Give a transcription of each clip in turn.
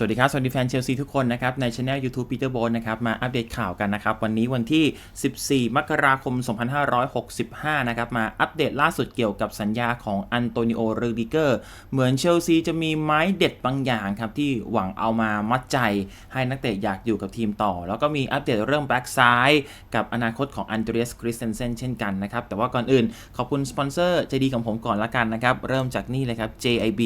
สวัสดีครับ สวัสดีแฟนเชลซีทุกคนนะครับ ในช anel YouTube Peter b o n นะครับ มาอัปเดตข่าวกันนะครับ วันนี้วันที่ 14 มกราคม 2565 นะครับ มาอัปเดตล่าสุดเกี่ยวกับสัญญาของอันโตนิโอเรดิเกอร์เหมือนเชลซีจะมีไม้เด็ดบางอย่างครับ ที่หวังเอามามัดใจ ให้นักเตะอยากอยู่กับทีมต่อ แล้วก็มีอัปเดตเรื่องแบ็กซ้ายกับอนาคตของอันเดรียสคริสเตนเซนเช่นกันนะครับแต่ว่าก่อนอื่นขอบคุณสปอนเซอร์ใจดีของผมก่อนละกันนะครับเริ่มจากนี่เลยครับ JIB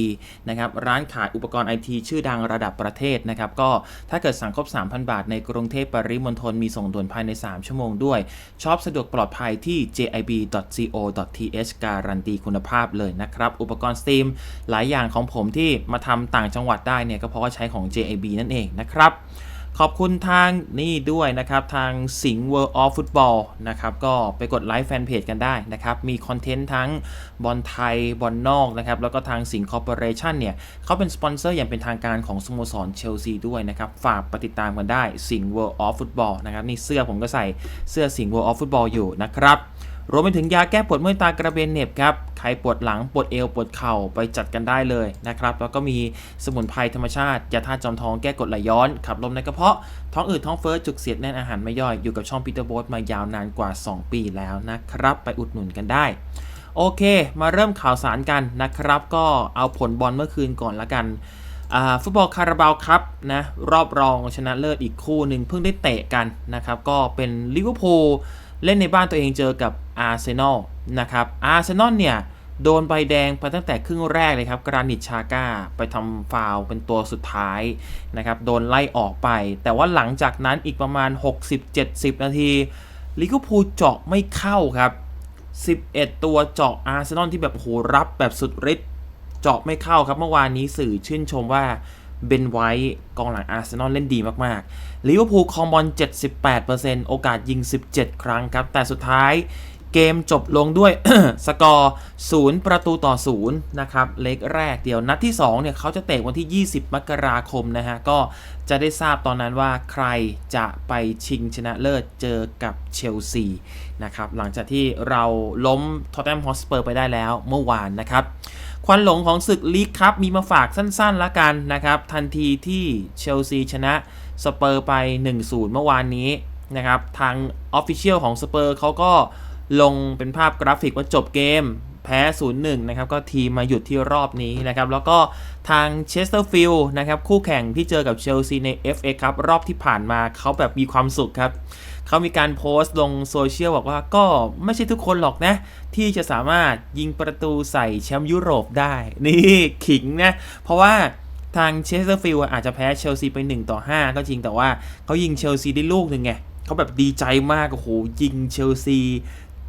นะครับร้านขายอุปกรณ์ไอทีชื่อดังระดับประเทศนะครับ ก็ถ้าเกิดสั่งครบ 3,000 บาทในกรุงเทพปริมณฑลมีส่งด่วนภายใน 3 ชั่วโมงด้วยชอบสะดวกปลอดภัยที่ jib.co.th การันตีคุณภาพเลยนะครับ อุปกรณ์สตรีมหลายอย่างของผมที่มาทำต่างจังหวัดได้เนี่ยก็เพราะว่าใช้ของ JIB นั่นเองนะครับ ขอบคุณทางนี่ด้วยนะครับทางสิงห์ World of Football นะครับก็ไปกดไลค์แฟนเพจกันได้นะครับ มีคอนเทนต์ทั้งบอลไทยบอลนอกนะครับ แล้วก็ทางสิงห์คอร์ปอเรชันเนี่ยเขาเป็นสปอนเซอร์อย่างเป็นทางการของสโมสรเชลซีด้วยนะครับ ฝากไปติดตามกันได้สิงห์ World of Football นะครับ นี่เสื้อผมก็ใส่เสื้อสิงห์ World of Football อยู่นะครับ รวมไปถึงยาแก้ปวดเมื่อยตากระเบนเน็บครับ ใครปวดหลังปวดเอวปวดเข่าไปจัดกันได้เลยนะครับ แล้วก็มีสมุนไพรธรรมชาติยาธาตุจอมทองแก้กรดไหลย้อน ขับลมในกระเพาะ ท้องอืดท้องเฟ้อจุกเสียดแน่นอาหารไม่ย่อย อยู่กับช่องปีเตอร์โบสมายาวนานกว่า 2 ปีแล้วนะครับ ไปอุดหนุนกันได้โอเค มาเริ่มข่าวสารกันนะครับ ก็เอาผลบอลเมื่อคืนก่อนละกัน ฟุตบอลคาราบาวครับนะรอบรองชนะเลิศอีกคู่หนึ่งเพิ่งได้เตะกันนะครับ ก็เป็นลิเวอร์พูล เล่นในบ้านตัวเองเจอกับอาร์เซนอลนะครับอาร์เซนอลเนี่ย โดนใบแดงไปตั้งแต่ครึ่งแรกเลยครับ กรานิตชาก้าไปทำฟาวเป็นตัวสุดท้ายนะครับ โดนไล่ออกไป แต่ว่าหลังจากนั้นอีกประมาณ 60-70 นาทีลิเวอร์พูลเจาะไม่เข้าครับ 11 ตัวเจาะอาร์เซนอลที่แบบโหรับแบบสุดฤทธิ์เจาะไม่เข้าครับเมื่อวานนี้สื่อชื่นชมว่า เบนไวท์กองหลังอาร์เซนอลเล่นดีมากๆลิเวอร์พูลคองบอล 78%โอกาสยิง 17 ครั้งครับ แต่สุดท้ายเกมจบลงด้วยสกอร์ 0 ประตูต่อ 0 นะครับ เล็กแรกเดียว นัดที่ 2 เนี่ยเขาจะเตะวันที่ 20 มกราคมนะฮะ ก็จะได้ทราบตอนนั้นว่าใครจะไปชิงชนะเลิศเจอกับเชลซีนะครับ หลังจากที่เราล้มทอตแนมฮอสเปอร์ไปได้แล้วเมื่อวานนะครับ ควันหลงของศึกลีกครับมีมาฝากสั้นๆละกันนะครับ ทันทีที่เชลซีชนะสเปอร์ไป 1-0 เมื่อวานนี้นะครับ ทางออฟฟิเชียลของสเปอร์เขาก็ลงเป็นภาพกราฟิกว่าจบเกม แพ้ 0-1 นะครับ ก็ทีมมาหยุดที่รอบนี้นะครับ แล้วก็ทางเชสเตอร์ฟิลด์นะครับ คู่แข่งที่เจอกับเชลซีใน FA ครับรอบที่ผ่านมาเขาแบบมีความสุขครับเขามีการโพสต์ลงโซเชียลบอกว่าก็ไม่ใช่ทุกคนหรอกนะ ที่จะสามารถยิงประตูใส่แชมป์ยุโรปได้ นี่ขิงนะ เพราะว่าทางเชสเตอร์ฟิลด์อาจจะแพ้เชลซีไป 1 ต่อ 5 ก็จริงแต่ว่าเขายิงเชลซีได้ลูกหนึ่งไงเขาแบบดีใจมากโอ้โหยิงเชลซี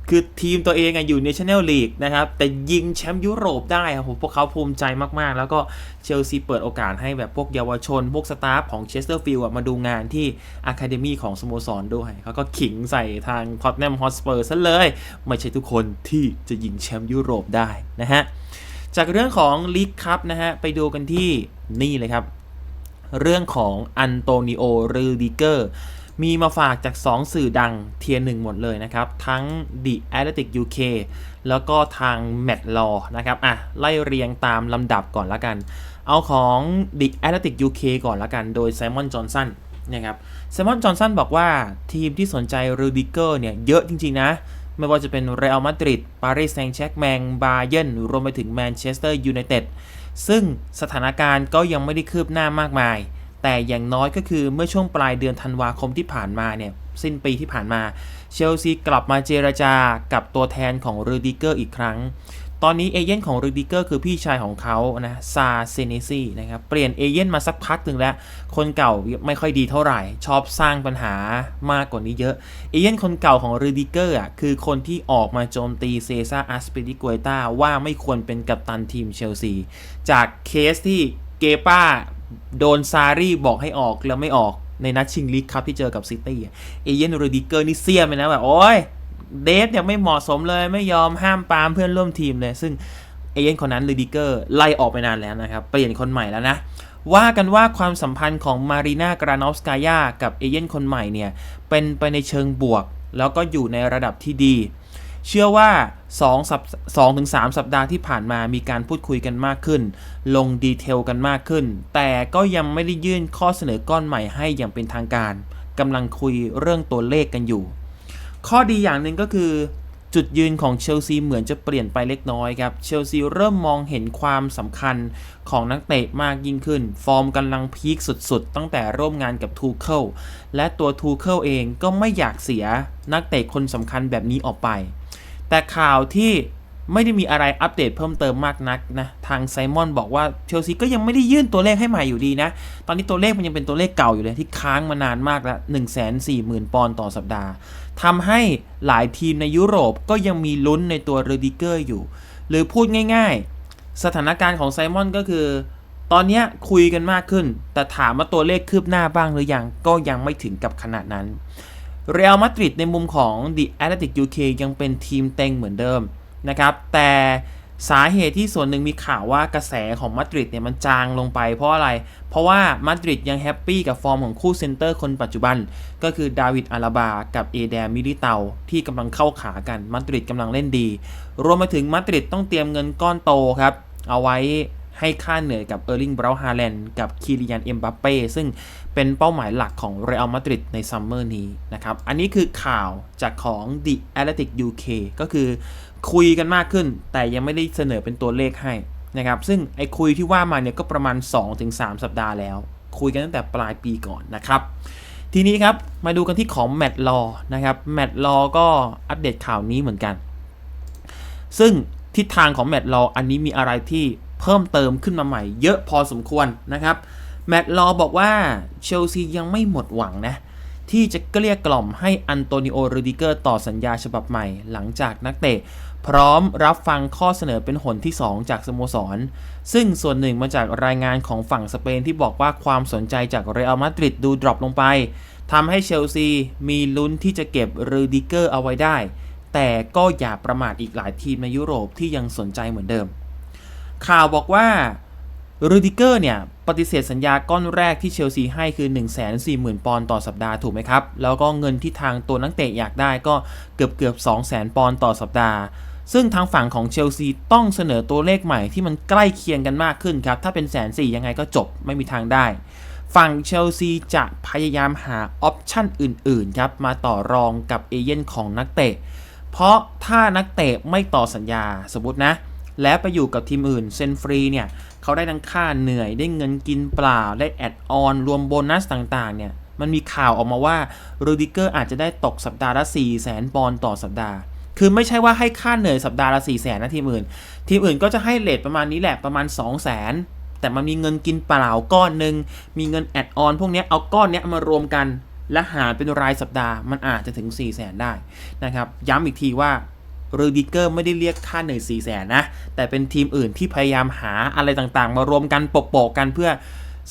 คือทีมตัวเองอยู่ในชแนลลีกนะครับ แต่ยิงแชมป์ยุโรปได้ครับผมพวกเขาภูมิใจมากๆ แล้วก็เชลซีเปิดโอกาสให้แบบพวกเยาวชน พวกสตาฟของเชสเตอร์ฟิลด์มาดูงานที่อะคาเดมีของสโมสรด้วย เขาก็ขิงใส่ทางท็อตแนมฮอสเปอร์ซะเลย ไม่ใช่ทุกคนที่จะยิงแชมป์ยุโรปได้นะฮะ จากเรื่องของลีกคัพนะฮะ ไปดูกันที่นี่เลยครับ เรื่องของอันโตนิโอเรดิเกอร์ มีมาฝากจาก 2 สื่อดังเทียร์หนึ่งหมดเลยนะครับ ทั้ง The Athletic UK แล้วก็ทาง m a t Law นะครับ อะ ไล่เรียงตามลำดับก่อนละกัน เอาของ The Athletic UK ก่อนละกัน โดย Simon Johnson นะครับ Simon Johnson บอกว่าทีมที่สนใจเรดิเกอร์เนี่ยเยอะจริง ๆ นะ ไม่ว่าจะเป็นเรอัลมาดริดปารีสแซงต์แชร์กแมงบาเยนรวมไปถึงแมนเชสเตอร์ยูไนเต็ดซึ่งสถานการณ์ก็ยังไม่ได้คืบหน้ามากมาย แต่อย่างน้อยก็คือเมื่อช่วงปลายเดือนธันวาคมที่ผ่านมาเนี่ยสิ้นปีที่ผ่านมา เชลซีกลับมาเจรจากับตัวแทนของรูดิเกอร์อีกครั้ง ตอนนี้เอเย่นของรูดิเกอร์คือพี่ชายของเขานะซาเซเนซีนะครับเปลี่ยนเอเย่นมาสักพักหนึ่งแล้ว คนเก่าไม่ค่อยดีเท่าไหร่ ชอบสร้างปัญหามากกว่านี้เยอะ เอเย่นคนเก่าของรูดิเกอร์อะคือคนที่ออกมาโจมตีเซซ่าอัสเปดิก u ตาว่าไม่ควรเป็นกัปตันทีมเชลซีจากเคสที่เกป้า โดนซารีบอกให้ออกแล้วไม่ออกในนัดชิงลีกครับที่เจอกับซิตี้อะเอเย่นโรดิเกอร์นี่เสียมเลยนะแบบ โอ้ยเดฟยังไม่เหมาะสมเลยไม่ยอมห้ามปามเพื่อนร่วมทีมเลย ซึ่งเอเย่นคนนั้นโรดิเกอร์ไล่ออกไปนานแล้วนะครับ เปลี่ยนคนใหม่แล้วนะ ว่ากันว่าความสัมพันธ์ของมารีนากรานอฟสกายากับเอเย่นคนใหม่เนี่ย เป็นไปในเชิงบวก แล้วก็อยู่ในระดับที่ดี เชื่อว่า2สัป2ถึง3สัปดาห์ที่ผ่านมามีการพูดคุยกันมากขึ้น ลงดีเทลกันมากขึ้น แต่ก็ยังไม่ได้ยื่นข้อเสนอก้อนใหม่ให้อย่างเป็นทางการกำลังคุยเรื่องตัวเลขกันอยู่ ข้อดีอย่างหนึ่งก็คือ จุดยืนของเชลซีเหมือนจะเปลี่ยนไปเล็กน้อยครับ เชลซีเริ่มมองเห็นความสำคัญของนักเตะมากยิ่งขึ้น ฟอร์มกำลังพีคสุดๆ ตั้งแต่ร่วมงานกับทูเคิลและตัวทูเคิลเองก็ไม่อยากเสียนักเตะคนสำคัญแบบนี้ออกไป แต่ข่าวที่ไม่ได้มีอะไรอัปเดตเพิ่มเติมมากนักนะทางไซมอนบอกว่าเชลซีก็ยังไม่ได้ยื่นตัวเลขให้ใหม่อยู่ดีนะ ตอนนี้ตัวเลขมันยังเป็นตัวเลขเก่าอยู่เลยที่ค้างมานานมากแล้ว 1 4 0 0 0 0 ปอนด์ต่อสัปดาห์ทำให้หลายทีมในยุโรปก็ยังมีลุ้นในตัวเรดิเกอร์อยู่ หรือพูดง่ายๆ สถานการณ์ของไซมอนก็คือ ตอนนี้คุยกันมากขึ้น แต่ถามว่าตัวเลขคืบหน้าบ้างหรือยังก็ยังไม่ถึงกับขนาดนั้น เรอัลมาดริดในมุมของ The Athletic UK ยังเป็นทีมเต็งเหมือนเดิมนะครับแต่สาเหตุที่ส่วนหนึ่งมีข่าวว่ากระแสของมาดริดเนี่ยมันจางลงไปเพราะอะไร เพราะว่ามาดริดยังแฮปปี้กับฟอร์มของคู่เซนเตอร์คนปัจจุบัน ก็คือดาวิดอาราบา กับเอเดมิลิเตาที่กำลังเข้าขากันมาดริดกำลังเล่นดี รวมมาถึงมาดริดต้องเตรียมเงินก้อนโตครับ เอาไว้ ให้ค่าเหนื่อยกับเออร์ลิง บราฮาแลนด์กับคีริยัน เอ็มบัปเป้ ซึ่งเป็นเป้าหมายหลักของเรอัลมาดริดในซัมเมอร์นี้นะครับ อันนี้คือข่าวจากของ The Athletic UK ก็คือคุยกันมากขึ้น แต่ยังไม่ได้เสนอเป็นตัวเลขให้นะครับ ซึ่งไอ้คุยที่ว่ามาเนี่ยก็ประมาณ 2-3 สัปดาห์แล้ว คุยกันตั้งแต่ปลายปีก่อนนะครับ ทีนี้ครับมาดูกันที่ของแมตต์ลอนะครับ แมตต์ลอก็อัปเดตข่าวนี้เหมือนกัน ซึ่งทิศทางของแมตต์ลออันนี้มีอะไรที่ เพิ่มเติมขึ้นมาใหม่ เยอะพอสมควรนะครับ แมตต์ลอบอกว่าเชลซียังไม่หมดหวังนะที่จะเกลี้ยกล่อมให้อันโตนิโอรูดิเกอร์ต่อสัญญาฉบับใหม่หลังจากนักเตะ พร้อมรับฟังข้อเสนอเป็นหนที่ 2 จากสโมสร ซึ่งส่วนหนึ่งมาจากรายงานของฝั่งสเปนที่บอกว่าความสนใจจากเรอัลมาดริดดูดรอปลงไปทำให้เชลซีมีลุ้นที่จะเก็บรูดิเกอร์เอาไว้ได้ แต่ก็อย่าประมาทอีกหลายทีมในยุโรปที่ยังสนใจเหมือนเดิม ข่าวบอกว่ารูดิเกอร์เนี่ย ปฏิเสธสัญญาก้อนแรกที่เชลซีให้คือ 140,000 ปอนด์ต่อสัปดาห์ถูกไหมครับ แล้วก็เงินที่ทางตัวนักเตะอยากได้ก็เกือบเกือบ200,000 ปอนด์ต่อสัปดาห์ ซึ่งทางฝั่งของเชลซีต้องเสนอตัวเลขใหม่ที่มันใกล้เคียงกันมากขึ้นครับ ถ้าเป็นแสนสี่ยังไงก็จบไม่มีทางได้ ฝั่งเชลซีจะพยายามหาออปชั่นอื่นๆครับมาต่อรองกับเอเย่นของนักเตะ เพราะถ้านักเตะไม่ต่อสัญญาสมมตินะ และไปอยู่กับทีมอื่นเซนฟรีเนี่ยเขาได้ทั้งค่าเหนื่อยได้เงินกินเปล่าได้แอดออนรวมโบนัสต่างๆเนี่ยมันมีข่าวออกมาว่าโรดิเกอร์อาจจะได้ตกสัปดาห์ละ4 0 0 0 0ปอนด์ต่อสัปดาห์ คือไม่ใช่ว่าให้ค่าเหนื่อยสัปดาห์ละ4 0 0 0 0นะทีมอื่น ทีมอื่นก็จะให้เลทประมาณนี้แหละประมาณ 2 0 0 0 0 0 แต่มันมีเงินกินเปล่าก้อนหนึ่งมีเงินแอดออนพวกนี้เอาก้อนนี้มารวมกันและหารเป็นรายสัปดาห์มันอาจจะถึง 4 0 0 0 0 0 ได้นะครับ ย้ำอีกทีว่า รดิเกอร์ไม่ได้เรียกค่าเหนื่อย4 0 0 0 0 0นะ แต่เป็นทีมอื่นที่พยายามหาอะไรต่างๆ มารวมกันโปะๆกันเพื่อ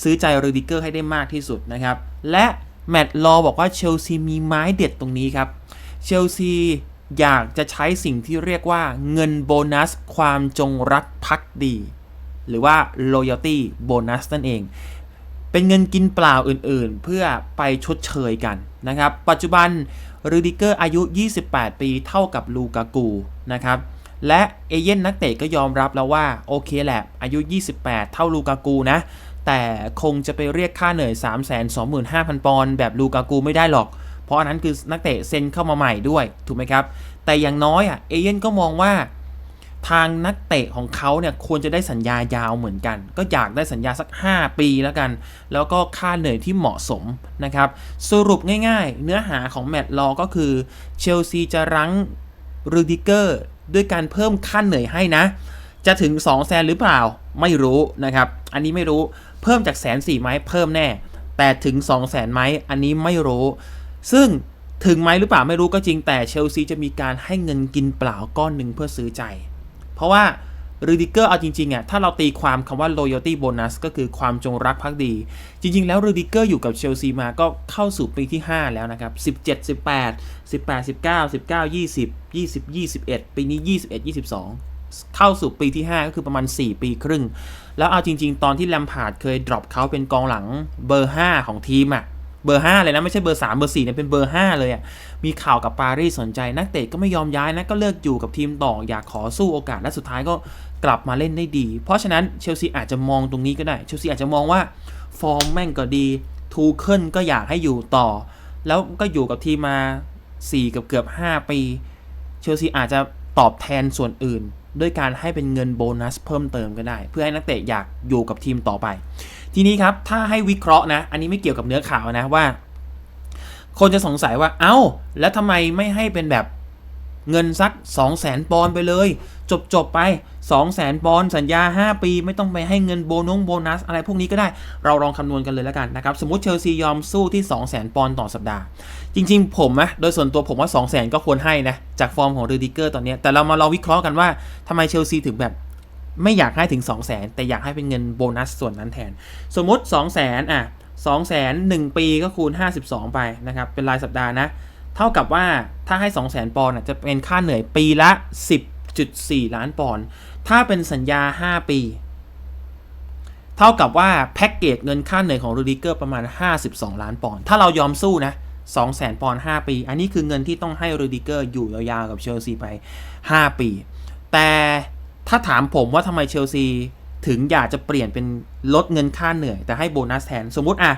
ซื้อใจโรดิเกอร์ให้ได้มากที่สุดนะครับ และแมตต์ลอบอกว่าเชลซีมีไม้เด็ดตรงนี้ครับ เชลซีอยากจะใช้สิ่งที่เรียกว่าเงินโบนัส ความจงรักภักดี หรือว่า loyalty bonus นั่นเอง เป็นเงินกินเปล่าอื่นๆ เพื่อไปชดเชยกันนะครับ ปัจจุบัน รูดิเกอร์อายุ 28 ปีเท่ากับลูกากูนะครับ และเอเย่นนักเตะก็ยอมรับแล้วว่า โอเคแหละอายุ 28 เท่าลูกากูนะ แต่คงจะไปเรียกค่าเหนื่อย 325,000 ปอนด์แบบลูกากูไม่ได้หรอก เพราะอันนั้นคือนักเตะเซ็นเข้ามาใหม่ด้วย ถูกไหมครับ แต่อย่างน้อยอะเอเย่นก็มองว่า ทางนักเตะของเขาเนี่ยควรจะได้สัญญายาวเหมือนกัน ก็อยากได้สัญญาสัก 5 ปีแล้วกัน แล้วก็ค่าเหนื่อยที่เหมาะสมนะครับ สรุปง่ายๆ เนื้อหาของแมตต์ลอก็คือเชลซีจะรั้งรูดิเกอร์ด้วยการเพิ่มค่าเหนื่อยให้นะ จะถึง 2 แสนหรือเปล่าไม่รู้นะครับ อันนี้ไม่รู้เพิ่มจากแสนสี่ไหมเพิ่มแน่ แต่ถึง 2 0 0แสนไหมอันนี้ไม่รู้ ซึ่งถึงไหมหรือเปล่าไม่รู้ก็จริงแต่เชลซีจะมีการให้เงินกินเปล่าก้อนหนึ่งเพื่อซื้อใจ ราะว่ารูดิเกอร์เอาจริงๆอะถ้าเราตีความคำว่า loyalty bonus ก็คือความจงรักภักดี จริง ๆ แล้วรูดิเกอร์อยู่กับเชลซีมาก็เข้าสู่ปีที่ 5 แล้วนะครับ 17 18 18 19 19 20 20 21 ปีนี้ 21 22 เข้าสู่ปีที่ 5 ก็คือประมาณ 4 ปีครึ่ง แล้วเอาจริง ๆ ตอนที่แลมพาร์ดเคยดรอปเขาเป็นกองหลังเบอร์ 5 ของทีมอะ เบอร์ 5 เลยนะ ไม่ใช่เบอร์ 3 เบอร์ 4เนี่ยเป็นเบอร์ 5 เลยอะ่ะมีข่าวกับปารีสสนใจนักเตะก็ไม่ยอมย้ายนะ ก็เลิกอยู่กับทีมต่ออยากขอสู้โอกาสและสุดท้ายก็กลับมาเล่นได้ดี เพราะฉะนั้นเชลซีอาจจะมองตรงนี้ก็ได้เชลซีอาจจะมองว่าฟอร์มแม่งก็ดีทูเคิลก็อยากให้อยู่ต่อ แล้วก็อยู่กับทีมมา 4 กับเกือบ 5 ปี เชลซีอาจจะตอบแทนส่วนอื่น ด้วยการให้เป็นเงินโบนัสเพิ่มเติมก็ได้ เพื่อให้นักเตะอยากอยู่กับทีมต่อไป ทีนี้ครับถ้าให้วิเคราะห์นะ อันนี้ไม่เกี่ยวกับเนื้อข่าวนะว่า คนจะสงสัยว่าเอา้า แล้วทำไมไม่ให้เป็นแบบเงินสัก 2 0 0แสนปอนไปเลย จบจบไป 2 0 0แสนปอนสัญญา 5 ปี ไม่ต้องไปให้เงินโบนงโบนัส อะไรพวกนี้ก็ได้เราลองคำนวณกันเลยแล้วกันนะครับ สมมติเชลซียอมสู้ที่ 2 0 0แสนปอนต่อสัปดาห์ จริง ๆ ผมนะโดยส่วนตัวผมว่า 2 0 0แสนก็ควรให้นะ จากฟอร์มของรูดิเกอร์ตอนนี้ แต่เรามาลองวิเคราะห์กันว่าทำไมเชลซีถึงแบบ ไม่อยากให้ถึง 2 0 0แสนแต่อยากให้เป็นเงินโบนัสส่วนนั้นแทน สมมติ 2 0 0แสนอะ2 0 0แสน1ปีก็คูณ 52 ไปนะครับ เป็นรายสัปดาห์นะ เท่ากับว่าถ้าให้ 2 0 0แสนปอนด์จะเป็นค่าเหนื่อยปีละ 10.4 ล้านปอนด์ถ้าเป็นสัญญา 5 ปี เท่ากับว่าแพ็กเกจเงินค่าเหนื่อยของรูดิเกอร์ประมาณ 52 ล้านปอนด์ถ้าเรายอมสู้นะ2 0 0แสนปอนด์5ปี อันนี้คือเงินที่ต้องให้รูดิเกอร์อยู่ยาวๆกับเชลซีไป 5 ปี แต่ ถ้าถามผมว่าทำไมเชลซีถึงอยากจะเปลี่ยนเป็นลดเงินค่าเหนื่อย แต่ให้โบนัสแทน สมมุติอะ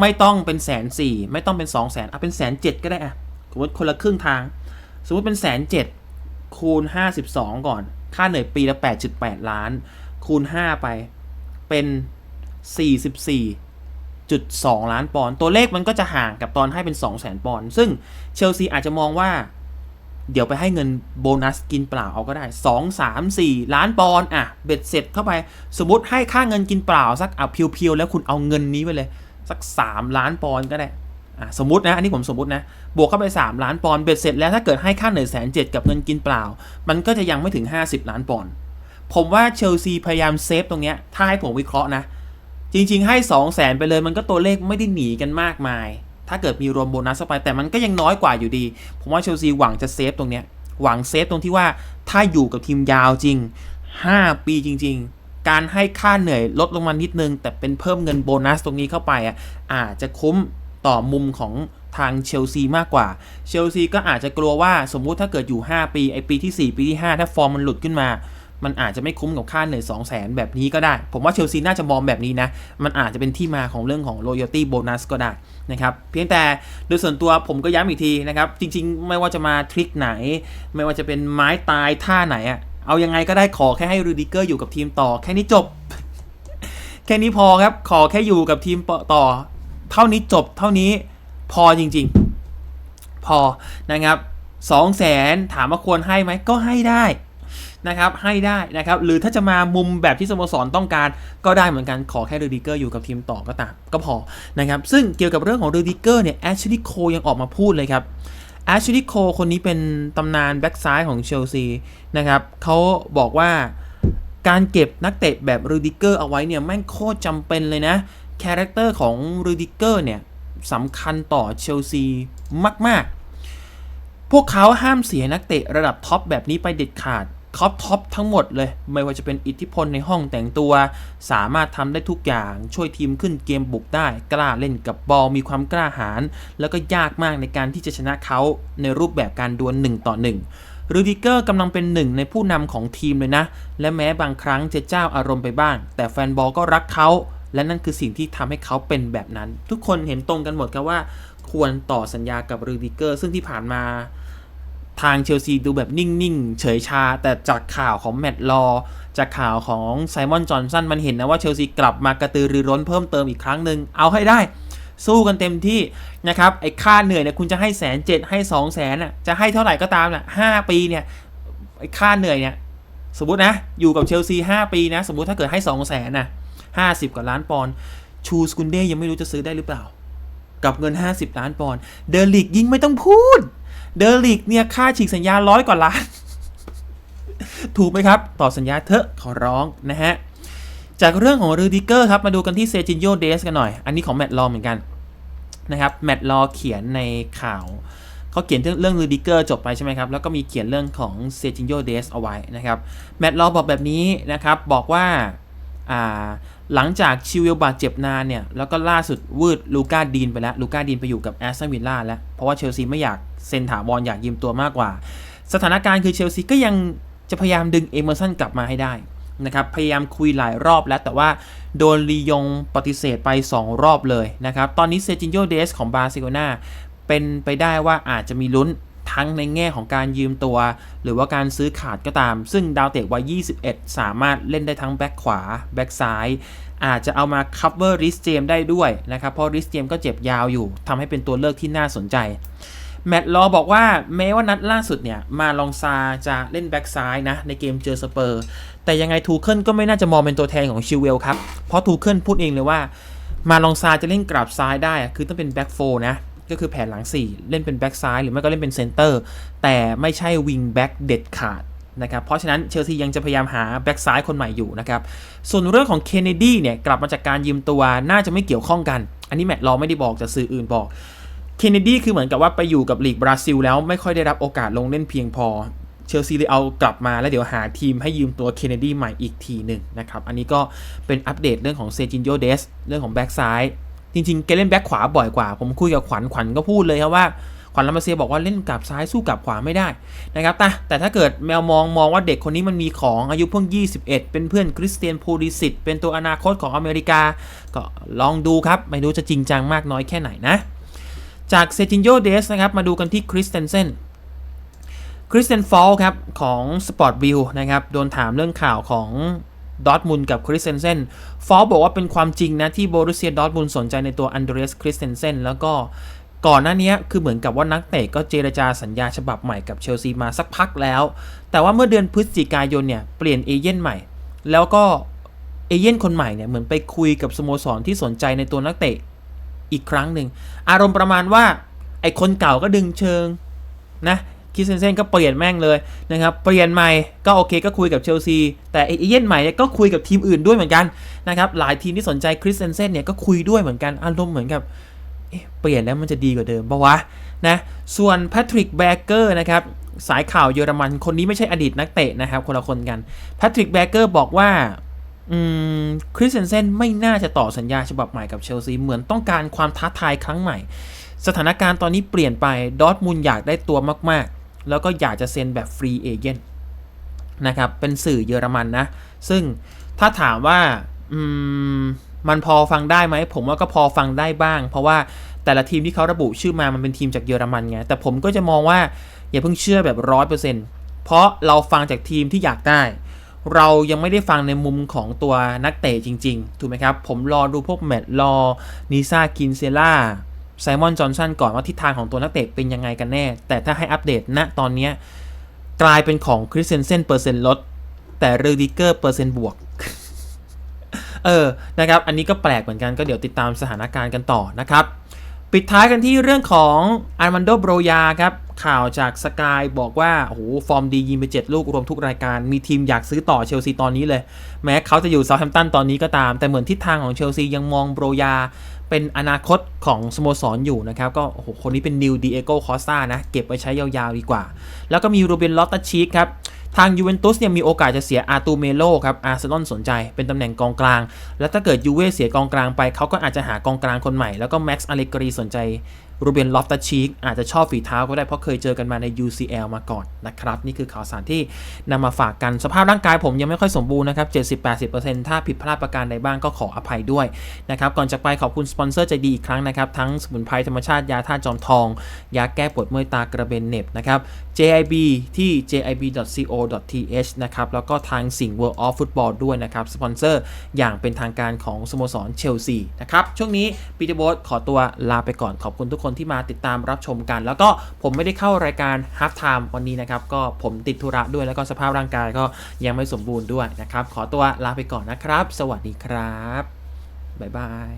ไม่ต้องเป็นแสนสี่ไม่ต้องเป็นสองแสนเอะเป็นแสนเจ็ดก็ได้อะสมมติคนละครึ่งทาง สมมติเป็นแสนเจ็ดคูณห้าสิบสองก่อน ค่าเหนื่อยปีละแปดจุดแปดล้าน คูณห้าไปเป็นสี่สิบสี่จุดสองล้านปอนด์ตัวเลขมันก็จะห่างกับตอนให้เป็นสองแสนปอนด์ซึ่งเชลซีอาจจะมองว่า เดี๋ยวไปให้เงินโบนัสกินเปล่าเอาก็ได้ 2 3 4 ล้านปอนด์อะเบ็ดเสร็จเข้าไป สมมติให้ค่าเงินกินเปล่าสักอะเพียวๆแล้วคุณเอาเงินนี้ไปเลย สัก 3 ล้านปอนด์ก็ได้อะสมมตินะ อันนี้ผมสมมตินะ บวกเข้าไป 3 ล้านปอนด์เบ็ดเสร็จแล้วถ้าเกิดให้ค่าเหนื่อยแสนเจ็ดกับเงินกินเปล่า มันก็จะยังไม่ถึง 50 ล้านปอนด์ผมว่าเชลซีพยายามเซฟตรงเนี้ยถ้าให้ผมวิเคราะห์นะ จริง ๆ ให้ 2 0 0แสนไปเลยมันก็ตัวเลขไม่ได้หนีกันมากมาย ถ้าเกิดมีรวมโบนัสเข้าไปแต่มันก็ยังน้อยกว่าอยู่ดี ผมว่าเชลซีหวังจะเซฟตรงเนี้ยหวังเซฟตรงที่ว่าถ้าอยู่กับทีมยาวจริง 5 ปีจริง ๆ การให้ค่าเหนื่อยลดลงมานิดนึง แต่เป็นเพิ่มเงินโบนัสตรงนี้เข้าไปอะอาจจะคุ้มต่อมุมของทางเชลซีมากกว่า เชลซีก็อาจจะกลัวว่าสมมุติถ้าเกิดอยู่ 5 ปีไอปีที่ 4 ปีที่ 5 ถ้าฟอร์มมันหลุดขึ้นมา มันอาจจะไม่คุ้มกับค่าเหนื่อย 2 0 0 0 0แบบนี้ก็ได้ ผมว่าเชลซีน่าจะมองแบบนี้นะ มันอาจจะเป็นที่มาของเรื่องของ loyalty bonus ก็ได้นะครับ เพียงแต่โดยส่วนตัวผมก็ย้ำอีกทีนะครับ จริงๆ ไม่ว่าจะมาทริคไหน ไม่ว่าจะเป็นไม้ตายท่าไหนอะเอายังไงก็ได้ขอแค่ให้รูดิเกอร์อยู่กับทีมต่อ แค่นี้จบ แค่นี้พอครับ ขอแค่อยู่กับทีมต่อ เท่านี้จบ เท่านี้พอจริง ๆ พอนะครับสองแสนถามว่าควรให้ไหมก็ให้ได้ นะครับให้ได้นะครับหรือถ้าจะมามุมแบบที่สโมสรต้องการก็ได้เหมือนกันขอแค่เรดิเกอร์อยู่กับทีมต่อก็ตามก็พอนะครับซึ่งเกี่ยวกับเรื่องของเรดิเกอร์เนี่ยแอชลีย์โคยังออกมาพูดเลยครับแอชลีย์โคคนนี้เป็นตำนานแบ็กซ้ายของเชลซีนะครับเขาบอกว่าการเก็บนักเตะแบบรูดิเกอร์เอาไว้เนี่ยแม่งโคตรจำเป็นเลยนะคาแรคเตอร์ของรูดิเกอร์เนี่ยสำคัญต่อเชลซีมาก ๆ พวกเขาห้ามเสียนักเตะระดับท็อปแบบนี้ไปเด็ดขาด ท็อปท็อปทั้งหมดเลย ไม่ว่าจะเป็นอิทธิพลในห้องแต่งตัว สามารถทำได้ทุกอย่างช่วยทีมขึ้นเกมบุกได้ กล้าเล่นกับบอลมีความกล้าหาญแล้วก็ยากมากในการที่จะชนะเขาในรูปแบบการดวล1ต่อ1รูดิเกอร์กำลังเป็นหนึ่งในผู้นำของทีมเลยนะ และแม้บางครั้งจะเจ้าอารมณ์ไปบ้าง แต่แฟนบอลก็รักเขาและนั่นคือสิ่งที่ทำให้เขาเป็นแบบนั้น ทุกคนเห็นตรงกันหมดครับว่า ควรต่อสัญญากับรูดิเกอร์ ซึ่งที่ผ่านมา ทางเชลซีดูแบบนิ่ง ๆ เฉยชา แต่จากข่าวของแมตต์ลอ จากข่าวของไซมอนจอห์นสันมันเห็นนะว่าเชลซีกลับมากระตือรือร้นเพิ่มเติมอีกครั้งหนึ่งเอาให้ได้สู้กันเต็มที่นะครับไอ้ค่าเหนื่อยเนี่ยคุณจะให้แสนเจ็ดให้สองแสนอะจะให้เท่าไหร่ก็ตามน่ะห้าปีเนี่ยไอ้ค่าเหนื่อยเนี่ยสมมตินะอยู่กับเชลซีห้าปีนะสมมติถ้าเกิดให้สองแสนน่ะห้าสิบกว่าล้านปอนด์ชูสกุนเดยังไม่รู้จะซื้อได้หรือเปล่า กับเงิน 50 ล้านปอนด์เดลิกยิ่งไม่ต้องพูด เดลิกเนี่ยค่าฉีกสัญญาร้อยกว่าล้าน ถูกไหมครับ ต่อสัญญาเถอะขอร้องนะฮะ จากเรื่องของรูดิเกอร์ครับ มาดูกันที่เซจินโยเดสกันหน่อย อันนี้ของแมตต์ลอเหมือนกันนะครับ แมตต์ลอเขียนในข่าวเขาเขียนเรื่องรูดิเกอร์จบไปใช่ไหมครับ แล้วก็มีเขียนเรื่องของเซจินโยเดสเอาไว้นะครับ แมตต์ลอบอกแบบนี้นะครับ บอกว่า หลังจากชิวิลบาดเจ็บนานเนี่ย แล้วก็ล่าสุดวืดลูก้าดีนไปแล้ว ลูก้าดีนไปอยู่กับแอสตันวิลล่าแล้ว เพราะว่าเชลซีไม่อยากเซ็นถาวรอยากยืมตัวมากกว่า สถานการณ์คือเชลซีก็ยังจะพยายามดึงเอเมอร์สันกลับมาให้ได้นะครับ พยายามคุยหลายรอบแล้ว แต่ว่าโดนลียงปฏิเสธไป 2 รอบเลยนะครับ ตอนนี้เซจินโยเดสของบาร์เซโลนาเป็นไปได้ว่าอาจจะมีลุ้น ทั้งในแง่ของการยืมตัว หรือว่าการซื้อขาดก็ตาม ซึ่งดาวเตะวัย 21 สามารถเล่นได้ทั้งแบ็คขวา แบ็คซ้าย อาจจะเอามา cover ริสเจมได้ด้วยนะครับ เพราะริสเจมก็เจ็บยาวอยู่ทำให้เป็นตัวเลือกที่น่าสนใจ แมตต์ลอบอกว่าแม้ว่านัดล่าสุดเนี่ย มาลองซาจะเล่นแบ็กซ้ายนะ ในเกมเจอสเปอร์ แต่ยังไงทูเคิลก็ไม่น่าจะมองเป็นตัวแทนของชิวเวลครับ เพราะทูเคิลพูดเองเลยว่า มาลองซาจะเล่นกลับซ้ายได้คือต้องเป็นแบ็กโฟนะ ก็คือแผนหลัง 4 เล่นเป็นแบ็กซ้ายหรือไม่ก็เล่นเป็นเซนเตอร์แต่ไม่ใช่วิงแบ็กเด็ดขาดนะครับเพราะฉะนั้นเชลซียังจะพยายามหาแบ็กซ้ายคนใหม่อยู่นะครับส่วนเรื่องของเคนเนดีเนี่ยกลับมาจากการยืมตัวน่าจะไม่เกี่ยวข้องกัน อันนี้แมตต์ลอไม่ได้บอกแต่สื่ออื่นบอกเคนเนดีคือเหมือนกับว่าไปอยู่กับลีกบราซิลแล้วไม่ค่อยได้รับโอกาสลงเล่นเพียงพอเชลซีเลยเอากลับมาแล้วเดี๋ยวหาทีมให้ยืมตัวเคนเนดีใหม่อีกทีหนึ่งนะครับอันนี้ก็เป็นอัปเดตเรื่องของเซจินโยเดสเรื่องของแบ็กซ้าย จริงๆแกเล่นแบ็กขวาบ่อยกว่า ผมคุยกับขวัญขวัญก็พูดเลยครับว่าขวัญลามาเซียบอกว่าเล่นกับซ้ายสู้กับขวาไม่ได้นะครับแต่แต่ถ้าเกิดแมวมองมองว่าเด็กคนนี้มันมีของอายุเพิ่ง 21 เป็นเพื่อนคริสเตียนพูดิสิตเป็นตัวอนาคตของอเมริกา ก็ลองดูครับ ไม่รู้จะจริงจังมากน้อยแค่ไหนนะ จากเซจินโยเดสนะครับมาดูกันที่คริสเตนเซนคริสเตนฟอลครับของสปอร์ตวิวนะครับโดนถามเรื่องข่าวของ ดอทมุนกับคริสเตนเซนฟอลบอกว่าเป็นความจริงนะ ที่โบรุเซียดอทมุนสนใจในตัวอันเดรสคริสเตนเซนแล้วก็ก่อนหน้านี้คือเหมือนกับว่านักเตะก็เจรจาสัญญาฉบับใหม่กับเชลซีมาสักพักแล้ว แต่ว่าเมื่อเดือนพฤศจิกายนเนี่ยเปลี่ยนเอเย่นใหม่ แล้วก็เอเย่นคนใหม่เนี่ยเหมือนไปคุยกับสโมสรที่สนใจในตัวนักเตะอีกครั้งหนึ่งอารมณ์ประมาณว่าไอคนเก่าก็ดึงเชิงนะ คิสเซนเซนก็เปลี่ยนแม่งเลยนะครับ เปลี่ยนใหม่ก็โอเคก็คุยกับเชลซี แต่เอเย่นใหม่เนี่ยก็คุยกับทีมอื่นด้วยเหมือนกันนะครับ หลายทีมที่สนใจคริสเซนเซนเนี่ยก็คุยด้วยเหมือนกัน อารมณ์เหมือนกับเปลี่ยนแล้วมันจะดีกว่าเดิมปะวะนะ ส่วนแพทริกแบเกอร์นะครับสายข่าวเยอรมันคนนี้ไม่ใช่อดีตนักเตะนะครับคนละคนกันแพทริกแบเกอร์บอกว่าคริสเซนเซนไม่น่าจะต่อสัญญาฉบับใหม่กับเชลซีเหมือนต้องการความท้าทายครั้งใหม่ สถานการณ์ตอนนี้เปลี่ยนไปดอทมุนอยากได้ตัวมาก แล้วก็อยากจะเซ็นแบบฟรีเอเจนต์นะครับ เป็นสื่อเยอรมันนะ ซึ่งถ้าถามว่าอืมมันพอฟังได้ไหม ผมว่าก็พอฟังได้บ้าง เพราะว่าแต่ละทีมที่เขาระบุชื่อมามันเป็นทีมจากเยอรมันไง แต่ผมก็จะมองว่าอย่าเพิ่งเชื่อแบบร้อยเปอร์เซ็นต์เพราะเราฟังจากทีมที่อยากได้ เรายังไม่ได้ฟังในมุมของตัวนักเตะจริง ๆ ถูกไหมครับ ผมรอดูพวกแมตต์รอนิซากินเซล่า ไซมอนจอห์นสันก่อนว่าทิศทางของตัวนักเตะเป็นยังไงกันแน่ แต่ถ้าให้อัปเดตณตอนนี้กลายเป็นของคริสเซนเซนเปอร์เซ็นต์ลด แต่เรดิเกอร์เปอร์เซ็นต์บวก เออ นะครับ อันนี้ก็แปลกเหมือนกันก็เดี๋ยวติดตามสถานการณ์กันต่อนะครับ ปิดท้ายกันที่เรื่องของอาร์มันโดโบรยาครับ ข่าวจากสกายบอกว่า โอ้โห ฟอร์มดียิงไป 7 ลูกรวมทุกรายการ มีทีมอยากซื้อต่อเชลซีตอนนี้เลย แม้เขาจะอยู่เซาท์แฮมป์ตันตอนนี้ก็ตาม แต่เหมือนทิศทางของเชลซียังมองโบรยา เป็นอนาคตของสโมสรอยู่นะครับ ก็โอ้โหคนนี้เป็นนิวดีเอโกคอสตานะ เก็บไว้ใช้ยาวๆดีกว่า แล้วก็มีรูเบนลอตตาชีกครับทางยูเวนตุสเนี่ยมีโอกาสจะเสียอาร์ตูเมโลครับอาร์เซนอลสนใจเป็นตำแหน่งกองกลาง แล้วถ้าเกิดยูเว่เสียกองกลางไป เขาก็อาจจะหากองกลางคนใหม่ แล้วก็แม็กซ์อเลกรีสนใจ รูเบนลอฟตัชชีกอาจจะชอบฝีเท้าก็ได้เพราะเคยเจอกันมาใน UCL มาก่อนนะครับนี่คือข่าวสารที่นำมาฝากกันสภาพร่างกายผมยังไม่ค่อยสมบูรณ์นะครับ70-80%ถ้าผิดพลาดประการใดบ้างก็ขออภัยด้วยนะครับก่อนจะไปขอบคุณสปอนเซอร์ใจดีอีกครั้งนะครับทั้งสมุนไพรธรรมชาติยาท่าตุจอมทอง ยาแก้ปวดเมื่อยตากระเบนเน็บนะครับ JIB ที่ jib.co.th นะครับแล้วก็ทางสิงห์ World of Football ด้วยนะครับสปอนเซอร์อย่างเป็นทางการของสโมสรเชลซีนะครับช่วงนี้ปีเตอร์โบสขอตัวลาไปก่อนขอบคุณทุกคนคนที่มาติดตามรับชมกัน แล้วก็ผมไม่ได้เข้ารายการฮาร์ฟไทม์วันนี้นะครับ ก็ผมติดธุระด้วยแล้วก็สภาพร่างกายก็ยังไม่สมบูรณ์ด้วยนะครับ ขอตัวลาไปก่อนนะครับ สวัสดีครับบ๊ายบาย